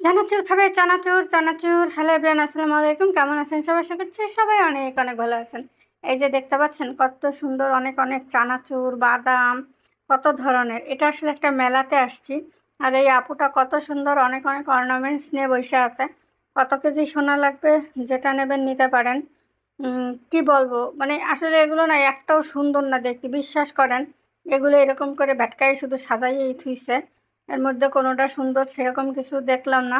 চানাচুর খাবে, চানাচুর চানাচুর। Hello everyone আসসালামু আলাইকুম। কেমন আছেন সবাই? আশা করছি সবাই অনেক অনেক ভালো আছেন। এই যে দেখতে পাচ্ছেন, কত সুন্দর অনেক অনেক চানাচুর, বাদাম, কত ধরনের। এটা আসলে একটা মেলাতে আসছি। আর এই আপুটা কত সুন্দর অনেক অনেক অর্নামেন্টস নিয়ে বসে আছে। কত কেজি সোনা লাগবে যেটা নেবেন নিতে পারেন। কি বলব? মানে আসলে এগুলো না একটাও সুন্দর না দেখতে, বিশ্বাস করেন। এগুলো এরকম করে ভ্যাটকায় শুধু সাজাইয়েই থুইছে। এর মধ্যে কোনোটা সুন্দর সেরকম কিছু দেখলাম না।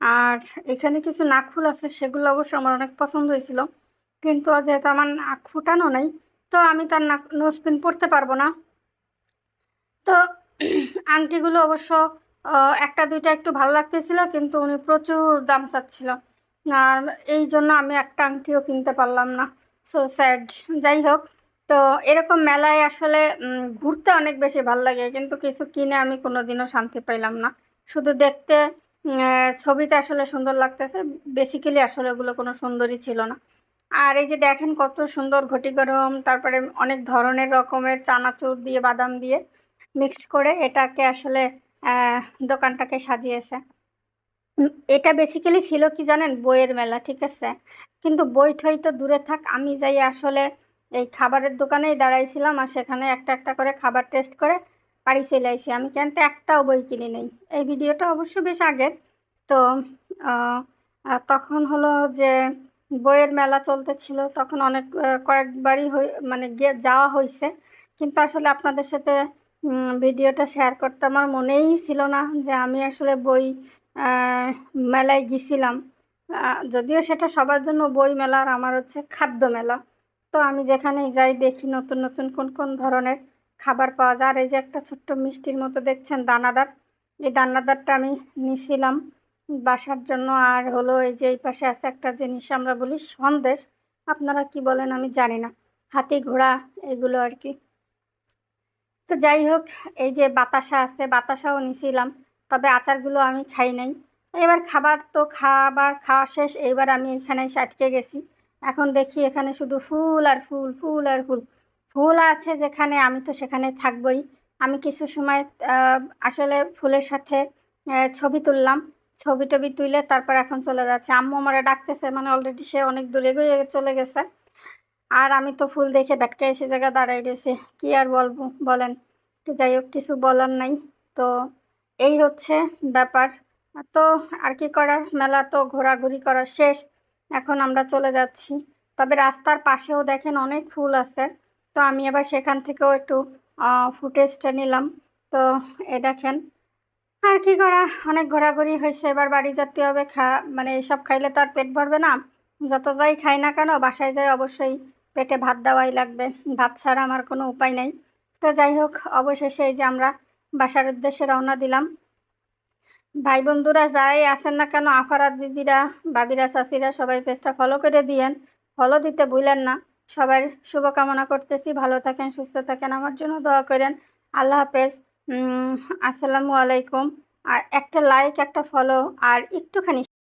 আর এখানে কিছু নাকফুল আছে, সেগুলো অবশ্য আমার অনেক পছন্দ হয়েছিল। কিন্তু যেহেতু আমার নাক ফুটানো নেই, তো আমি তার নাক নোজপিন পরতে পারব না। তো আংটিগুলো অবশ্য একটা, দুইটা একটু ভালো লাগতেছিল, কিন্তু উনি প্রচুর দাম চাচ্ছিল। আর এই জন্য আমি একটা আংটিও কিনতে পারলাম না। সো স্যাড যাই হোক। তো এরকম মেলায় আসলে ঘুরতে অনেক বেশি ভালো লাগে। কিন্তু কিছু কিনে আমি কোনোদিনও শান্তি পাইলাম না। শুধু দেখতে ছবিতে আসলে সুন্দর লাগতেছে। বেসিক্যালি আসলে ওগুলো কোনো সুন্দরই ছিল না। আর এই যে দেখেন কত সুন্দর ঘটি গরম, তারপরে অনেক ধরনের রকমের চানাচুর দিয়ে, বাদাম দিয়ে মিক্সড করে এটাকে আসলে দোকানটাকে সাজিয়েছে। এটা বেসিক্যালি ছিল কি জানেন? বইয়ের মেলা, ঠিক আছে? কিন্তু বই ঠই তো দূরে থাক, আমি যাই আসলে এই খাবারের দোকানেই দাঁড়াইছিলাম আর সেখানে একটা একটা করে খাবার টেস্ট করে বাড়ি চলে আইছি। আমি কিন্তু একটাও বই কিনি নেই। এই ভিডিওটা অবশ্য বেশ আগের। তো তখন হলো যে বইয়ের মেলা চলতেছিল তখন অনেক কয়েকবারই মানে গিয়ে যাওয়া হয়েছে কিন্তু আসলে আপনাদের সাথে ভিডিওটা শেয়ার করতে আমার মনেই ছিল না যে আমি আসলে বই মেলায় গেছিলাম। আহ, যদিও সেটা সবার জন্য বই মেলা আর আমার হচ্ছে খাদ্য মেলা। তো আমি যেখানেই যাই দেখি নতুন নতুন কোন কোন ধরনের খাবার পাওয়া যায়। আর এই যে একটা ছোট্ট মিষ্টির মতো দেখছেন দানাদার। এই দানাদারটা আমি নিছিলাম বাসার জন্য। আর হলো এই যে এই পাশে আছে একটা জিনিস আমরা বলি সন্দেশ। আপনারা কি বলেন আমি জানি না। হাতি ঘোড়া এগুলো আর কি। তো যাই হোক, এই যে বাতাসা আছে, বাতাসাও নিছিলাম। তবে আচারগুলো আমি খাই নাই। এবার খাবার তো খাবার খাওয়া শেষ। এইবার আমি এখানে আটকে গেছি। এখন দেখি এখানে শুধু ফুল আর ফুল ফুল আর ফুল। ফুল আছে যেখানে, আমি তো সেখানে থাকবই। আমি কিছু সময় আসলে ফুলের সাথে ছবি তুললাম। ছবি টবি তুলে তারপর এখন চলে যাচ্ছে। আম্মু আমারে ডাকতেছে মানে অলরেডি সে অনেক দূরে গিয়ে চলে গেছে। আর আমি তো ফুল দেখে ব্যাটকে এসে জায়গায় দাঁড়াই রয়েছে। কি আর বলব, বলেন। তো যাই হোক, কিছু বলার নাই। তো এই হচ্ছে ব্যাপার। তো আর কি করার? মেলা তো ঘোরাঘুরি করা শেষ। এখন আমরা চলে যাচ্ছি। তবে রাস্তার পাশেও দেখেন অনেক ফুল আছে। তো আমি আবার সেখান থেকেও একটু ফুটেজটা নিলাম। তো এ দেখেন, আর কি করা? অনেক ঘোরাঘুরি হয়েছে। এবার বাড়ি যেতে হবে। খা মানে এসব খাইলে তো আর পেট ভরবে না। যত যাই খাই না কেন, বাসায় যাই অবশ্যই পেটে ভাত দেওয়াই লাগবে। ভাত ছাড়া আমার কোনো উপায় নেই। তো যাই হোক, অবশেষে এই যে আমরা বাসার উদ্দেশ্যে রওনা দিলাম। ভাই বন্ধুরা যাই আসেন না কেন, আফারা দিদিরা, বাবিরা চাষিরা সবাই পেজটা ফলো করে দিয়েন। ফলো দিতে ভুলেন না। সবার শুভকামনা করতেছি। ভালো থাকেন, সুস্থ থাকেন, আমার জন্য দোয়া করেন। আল্লাহ হাফেজ। আসসালামু আলাইকুম। আর একটা লাইক একটা ফলো আর একটুখানি